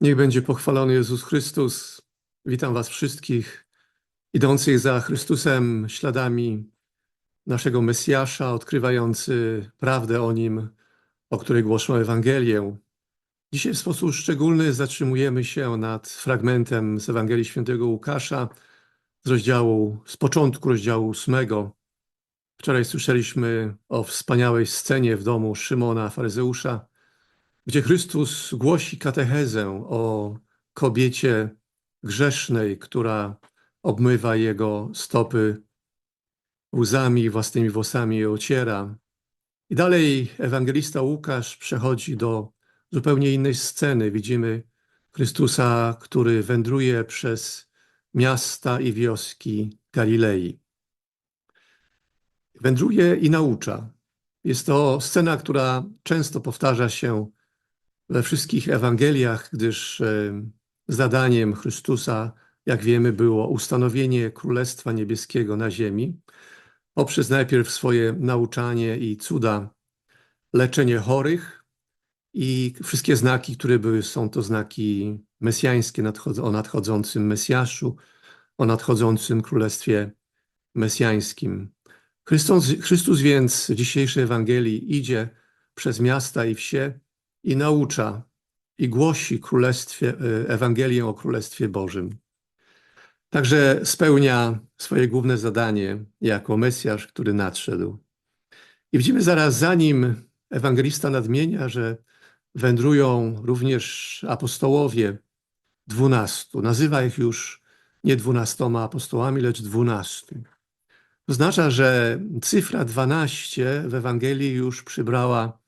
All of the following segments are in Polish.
Niech będzie pochwalony Jezus Chrystus. Witam Was wszystkich idących za Chrystusem śladami naszego Mesjasza, odkrywający prawdę o Nim, o której głoszą Ewangelię. Dzisiaj w sposób szczególny zatrzymujemy się nad fragmentem z Ewangelii Świętego Łukasza z rozdziału, z początku rozdziału ósmego. Wczoraj słyszeliśmy o wspaniałej scenie w domu Szymona, faryzeusza, gdzie Chrystus głosi katechezę o kobiecie grzesznej, która obmywa jego stopy łzami, własnymi włosami je ociera. I dalej ewangelista Łukasz przechodzi do zupełnie innej sceny. Widzimy Chrystusa, który wędruje przez miasta i wioski Galilei. Wędruje i naucza. Jest to scena, która często powtarza się we wszystkich Ewangeliach, gdyż e, zadaniem Chrystusa, jak wiemy, było ustanowienie Królestwa Niebieskiego na ziemi poprzez najpierw swoje nauczanie i cuda, leczenie chorych i wszystkie znaki, które były, są to znaki mesjańskie o nadchodzącym Mesjaszu, o nadchodzącym Królestwie Mesjańskim. Chrystus, Chrystus więc w dzisiejszej Ewangelii idzie przez miasta i wsie, i naucza i głosi królestwie, e, Ewangelię o Królestwie Bożym. Także spełnia swoje główne zadanie jako Mesjasz, który nadszedł. I widzimy zaraz za nim, ewangelista nadmienia, że wędrują również apostołowie dwunastu. Nazywa ich już nie dwunastoma apostołami, lecz dwunastu. Oznacza, że cyfra dwanaście w Ewangelii już przybrała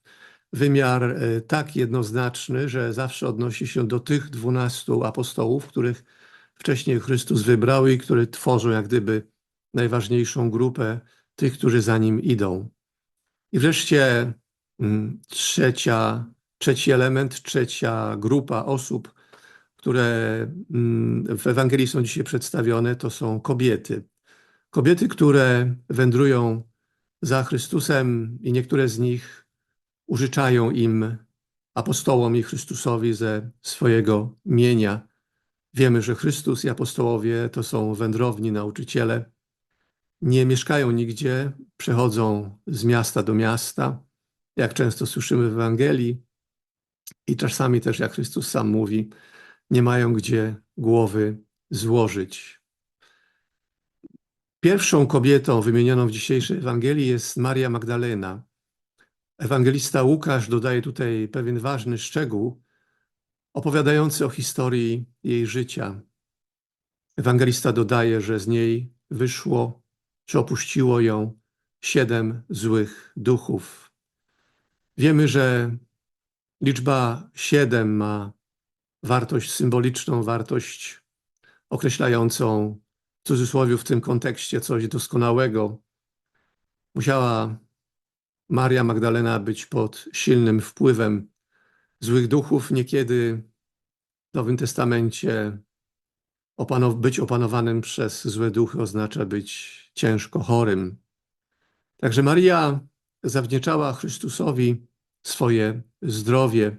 wymiar e, tak jednoznaczny, że zawsze odnosi się do tych dwunastu apostołów, których wcześniej Chrystus wybrał i które tworzą jak gdyby najważniejszą grupę tych, którzy za nim idą. I wreszcie mm, trzecia, trzeci element, trzecia grupa osób, które mm, w Ewangelii są dzisiaj przedstawione, to są kobiety. Kobiety, które wędrują za Chrystusem i niektóre z nich użyczają im apostołom i Chrystusowi ze swojego mienia. Wiemy, że Chrystus i apostołowie to są wędrowni nauczyciele. Nie mieszkają nigdzie, przechodzą z miasta do miasta, jak często słyszymy w Ewangelii, i czasami też, jak Chrystus sam mówi, nie mają gdzie głowy złożyć. Pierwszą kobietą wymienioną w dzisiejszej Ewangelii jest Maria Magdalena. Ewangelista Łukasz dodaje tutaj pewien ważny szczegół opowiadający o historii jej życia. Ewangelista dodaje, że z niej wyszło, czy opuściło ją siedem złych duchów. Wiemy, że liczba siedem ma wartość symboliczną, wartość określającą w cudzysłowie w tym kontekście coś doskonałego. Musiała Maria Magdalena być pod silnym wpływem złych duchów. Niekiedy w Nowym Testamencie opanow być opanowanym przez złe duchy oznacza być ciężko chorym. Także Maria zawdzięczała Chrystusowi swoje zdrowie,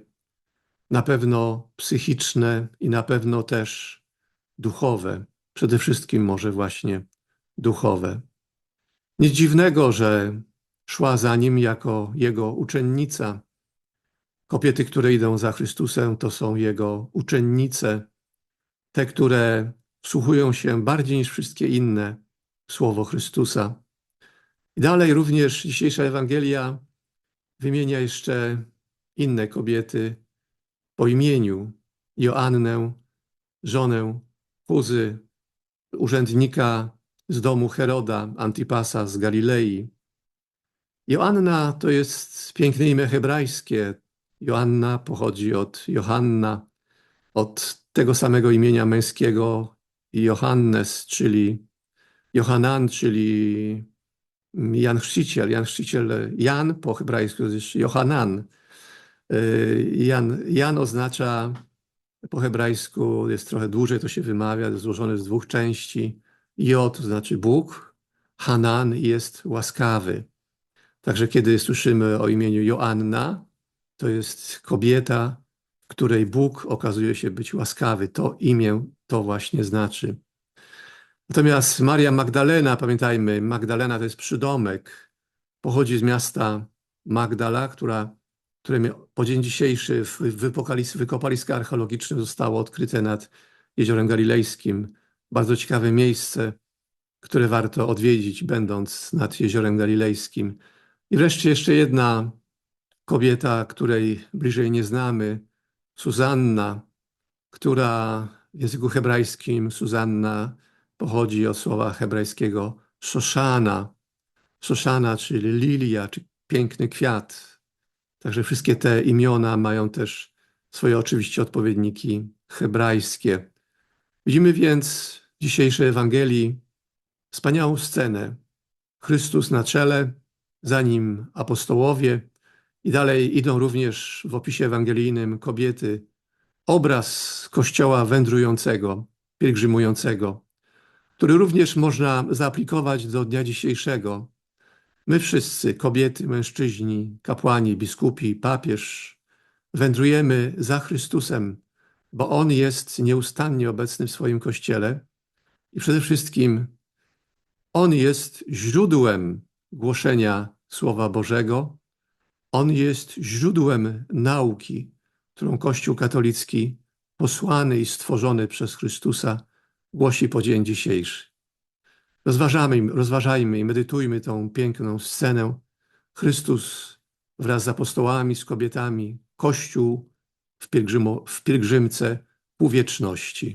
na pewno psychiczne i na pewno też duchowe. Przede wszystkim może właśnie duchowe. Nic dziwnego, że szła za nim jako jego uczennica. Kobiety, które idą za Chrystusem, to są jego uczennice, te, które wsłuchują się bardziej niż wszystkie inne w słowo Chrystusa. I dalej również dzisiejsza Ewangelia wymienia jeszcze inne kobiety po imieniu. Joannę, żonę Puzy, urzędnika z domu Heroda, Antipasa z Galilei, Joanna to jest piękne imię hebrajskie. Joanna pochodzi od Johanna, od tego samego imienia męskiego Johannes, czyli Johanan, czyli Jan Chrzciciel. Jan Chrzciciel, Jan po hebrajsku to jest Johanan. Y, Jan, Jan oznacza po hebrajsku, jest trochę dłużej to się wymawia, złożone z dwóch części. Jo to znaczy Bóg, Hanan jest łaskawy. Także kiedy słyszymy o imieniu Joanna, to jest kobieta, której Bóg okazuje się być łaskawy. To imię to właśnie znaczy. Natomiast Maria Magdalena, pamiętajmy, Magdalena to jest przydomek, pochodzi z miasta Magdala, która, którym po dzień dzisiejszy w wykopaliska archeologiczne zostało odkryte nad Jeziorem Galilejskim. Bardzo ciekawe miejsce, które warto odwiedzić, będąc nad Jeziorem Galilejskim. I wreszcie jeszcze jedna kobieta, której bliżej nie znamy, Suzanna, która w języku hebrajskim Suzanna pochodzi od słowa hebrajskiego szoszana. Szoszana, czyli lilia, czy piękny kwiat. Także wszystkie te imiona mają też swoje oczywiście odpowiedniki hebrajskie. Widzimy więc w dzisiejszej Ewangelii wspaniałą scenę. Chrystus na czele, za nim apostołowie i dalej idą również w opisie ewangelijnym kobiety. Obraz kościoła wędrującego, pielgrzymującego, który również można zaaplikować do dnia dzisiejszego. My wszyscy, kobiety, mężczyźni, kapłani, biskupi, papież, wędrujemy za Chrystusem, bo On jest nieustannie obecny w swoim kościele i przede wszystkim On jest źródłem głoszenia Słowa Bożego. On jest źródłem nauki, którą Kościół katolicki, posłany i stworzony przez Chrystusa, głosi po dzień dzisiejszy. Rozważamy, rozważajmy i medytujmy tą piękną scenę. Chrystus wraz z apostołami, z kobietami, Kościół w, pielgrzymo, w pielgrzymce pół wieczności.